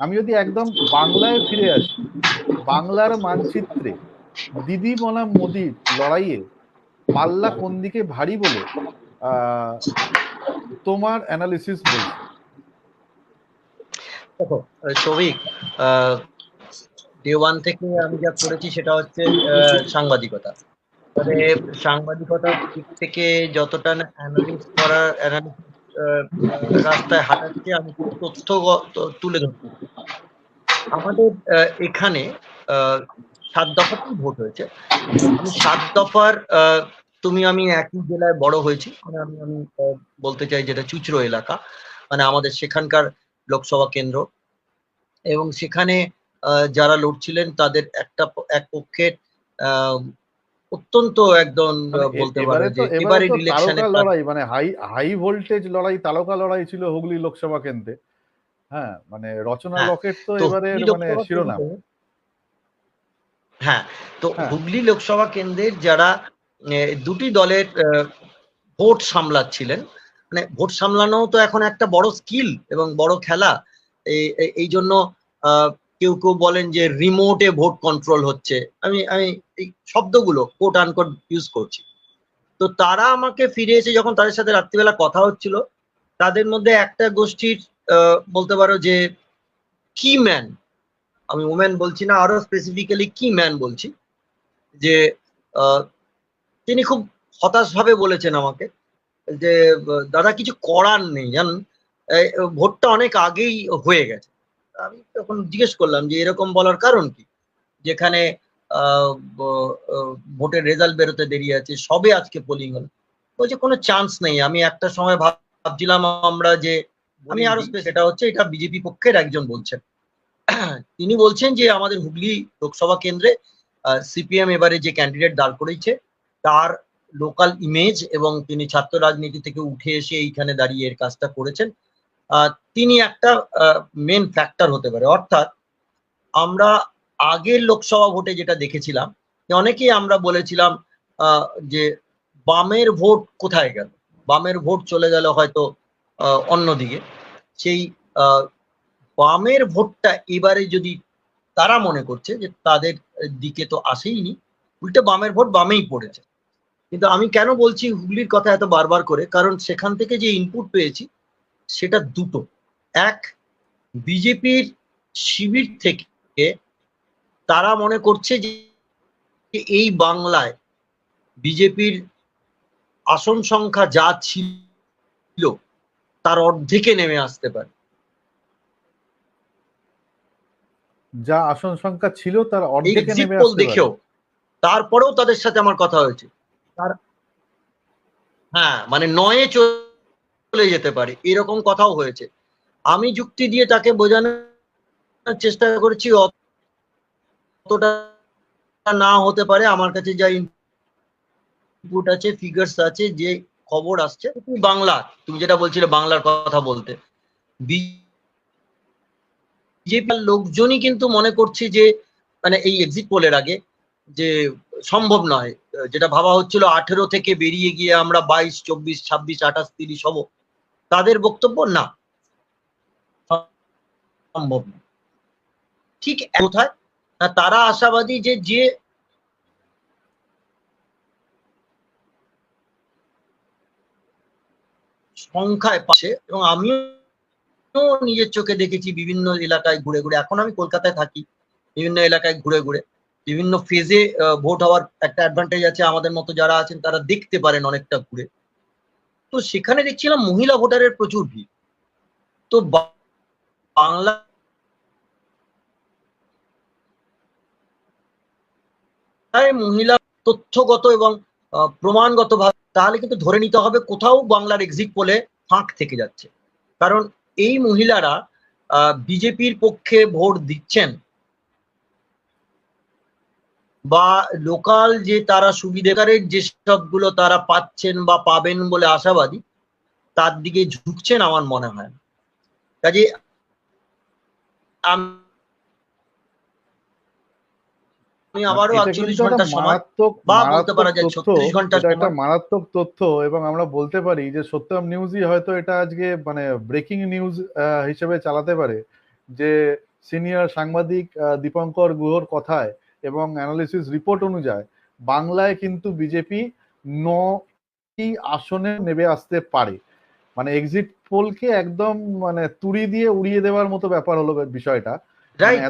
আমি যদি একদম বাংলায় ফিরে আসি, বাংলার মানচিত্রে দিদি বনাম মোদির লড়াইয়ে পাল্লা কোন দিকে ভারী বলে তোমার অ্যানালিসিস বলছে। দেখো সৌভিক ডে ওয়ান থেকে আমি যা করেছি সেটা হচ্ছে সাংবাদিকতা। মানে সাংবাদিকতার দিক থেকে যতটা অ্যানালিস করার অ্যানালিস রাস্তায় হাঁটাচ্ছে আমি তথ্য তুলে ধরছি আমাদের এখানে সাত দফাতেই ভোট হয়েছে। আমি সাত দফার তুমি আমি একই জেলায় বড় হয়েছি। মানে আমি আমি বলতে চাই যেটা চুচড়ো এলাকা। মানে আমাদের সেখানকার লোকসভা কেন্দ্র। এবং সেখানে যারা লড়ছিলেন তাদের একটা এক পক্ষের অত্যন্ত একদম মানে বলতে পারো যে এবারে ইলেকশনে লড়াই মানে হাই হাই ভোল্টেজ লড়াই তারকা লড়াই ছিল হুগলি লোকসভা কেন্দ্রে। হ্যাঁ মানে রচনা হ্যাঁ, লকেট তো এবারে হুগলি মানে লোকসভা শিরোনাম। হ্যাঁ তো হ্যাঁ। হুগলি লোকসভা কেন্দ্রের যারা দুটি দলের ভোট সামলাচ্ছিলেন মানে ভোট সামলানো তো এখন একটা বড় স্কিল এবং বড় খেলা। এই জন্য আহ, কেউ কেউ বলেন যে রিমোটে ভোট কন্ট্রোল হচ্ছে। আমি আমি এই শব্দগুলো কোট আনকোট ইউজ করছি। তো তারা আমাকে ফিরে এসে যখন তাদের সাথে রাত্রিবেলা কথা হচ্ছিল তাদের মধ্যে একটা গোষ্ঠীর বলতে পারো যে কি ম্যান আমি ওম্যান বলছি না আরও স্পেসিফিক্যালি কি ম্যান বলছি যে তিনি খুব হতাশ ভাবে বলেছেন আমাকে যে দাদা কিছু করার নেই এই, ভোটটা অনেক আগেই হয়ে গেছে। আমি তখন জিজ্ঞেস করলাম যে এরকম বলার কারণ কি? যেখানে ভোটের রেজাল্ট বেরোতে দেরি আছে সবে আজকে পোলিং হলো। বলছে কোনো চান্স নেই। আমি একটা সময় ভাব- ভাবছিলাম আমরা যে আমি আরও সেটা হচ্ছে এটা বিজেপি পক্ষের একজন বলছেন। তিনি বলছেন যে আমাদের হুগলি লোকসভা কেন্দ্রে সিপিএম এবারে যে ক্যান্ডিডেট দাঁড় করেছে তার লোকাল ইমেজ এবং তিনি ছাত্র রাজনীতি থেকে উঠে এসে এইখানে দাঁড়িয়ে এর কাজটা করেছেন। তিনি একটা মেন ফ্যাক্টর হতে পারে। অর্থাৎ আমরা আগের লোকসভা ভোটে যেটা দেখেছিলাম অনেকেই আমরা বলেছিলাম যে বামের ভোট কোথায় গেল? বামের ভোট চলে গেল হয়তো অন্যদিকে সেই বামের ভোটটা এবারে যদি তারা মনে করছে যে তাদের দিকে তো আসেইনি, উল্টে বামের ভোট বামেই পড়েছে। কিন্তু আমি কেন বলছি হুগলির কথা এত বারবার করে? কারণ সেখান থেকে যে ইনপুট পেয়েছি সেটা দুটো। এক বিজেপির শিবির থেকে তারা মনে করছে যে এই বাংলায় বিজেপির আসন সংখ্যা যা ছিল তার অর্ধেকে নেমে আসতে পারে। যা আসন সংখ্যা ছিল তার অর্ধেকে নেমে আসতে দেখেও। তারপরেও তাদের সাথে আমার কথা হয়েছে। তার হ্যাঁ মানে নয়ে চলে যেতে পারে। এরকম কথাও হয়েছে। আমি যুক্তি দিয়ে তাকে বোঝানোর চেষ্টা করেছি, অতটা না হতে পারে। আমার কাছে যা ইনপুট আছে ফিগার্স আছে, যে খবর আসছে বাংলা। তুমি যেটা বলছিলে বাংলার কথা বলতে। বিজেপির লোকজনই কিন্তু মনে করছে যে মানে এই এক্সিট পোলের আগে, যে সম্ভব নয়। যেটা ভাবা হচ্ছিল আঠেরো থেকে বেরিয়ে গিয়ে আমরা বাইশ, চব্বিশ, ছাব্বিশ, আঠাশ, তিরিশ হব। তাদের বক্তব্য না। সম্ভব না। ঠিক কোথায় না তারা আশাবাদী যে যে সংখ্যায় পাশে এবং আমিও নিজের চোখে দেখেছি বিভিন্ন এলাকায় ঘুরে ঘুরে। এখন আমি কলকাতায় থাকি, বিভিন্ন এলাকায় ঘুরে ঘুরে। বিভিন্ন ফেজে ভোট হওয়ার একটা অ্যাডভান্টেজ আছে আমাদের মতো যারা আছেন, তারা দেখতে পারেন অনেকটা ঘুরে। তো সেখানে দেখছিলাম মহিলা ভোটারের প্রচুর ভিড়। তো বাংলা মহিলা তথ্যগত এবং প্রমাণগত ভাবে তাহলে কিন্তু ধরে নিতে হবে কোথাও বাংলার এক্সিট পোলে ফাঁক থেকে যাচ্ছে। কারণ এই মহিলারা বিজেপির পক্ষে ভোট দিচ্ছেন বা লোকাল যে তারা সুবিধাকারের যে সবগুলো তারা পাচ্ছেন বা পাবেন বলে আশাবাদী তার দিকে ঝুঁকছেন আমার মনে হয় না। কাজে আমি আবারও আটচল্লিশ একটা ঘণ্টা সময় মারাত্মক বা বলতে পারা যায় মারাত্মক তথ্য, 36 ঘণ্টার এটা একটা মারাত্মক তথ্য এবং আমরা বলতে পারি যে সত্যম নিউজই হয়তো এটা আজকে মানে ব্রেকিং নিউজ হিসেবে চালাতে পারে। যে সিনিয়র সাংবাদিক দীপঙ্কর গুহর কথায় এবং অ্যানালিসিস রিপোর্ট অনুযায়ী বাংলায় কিন্তু বিজেপি নটি আসনে নেবে আসতে পারে। মানে এক্সিট পোলকে একদম মানে তুড়ি দিয়ে উড়িয়ে দেওয়ার মতো ব্যাপার হলো বিষয়টা। মানে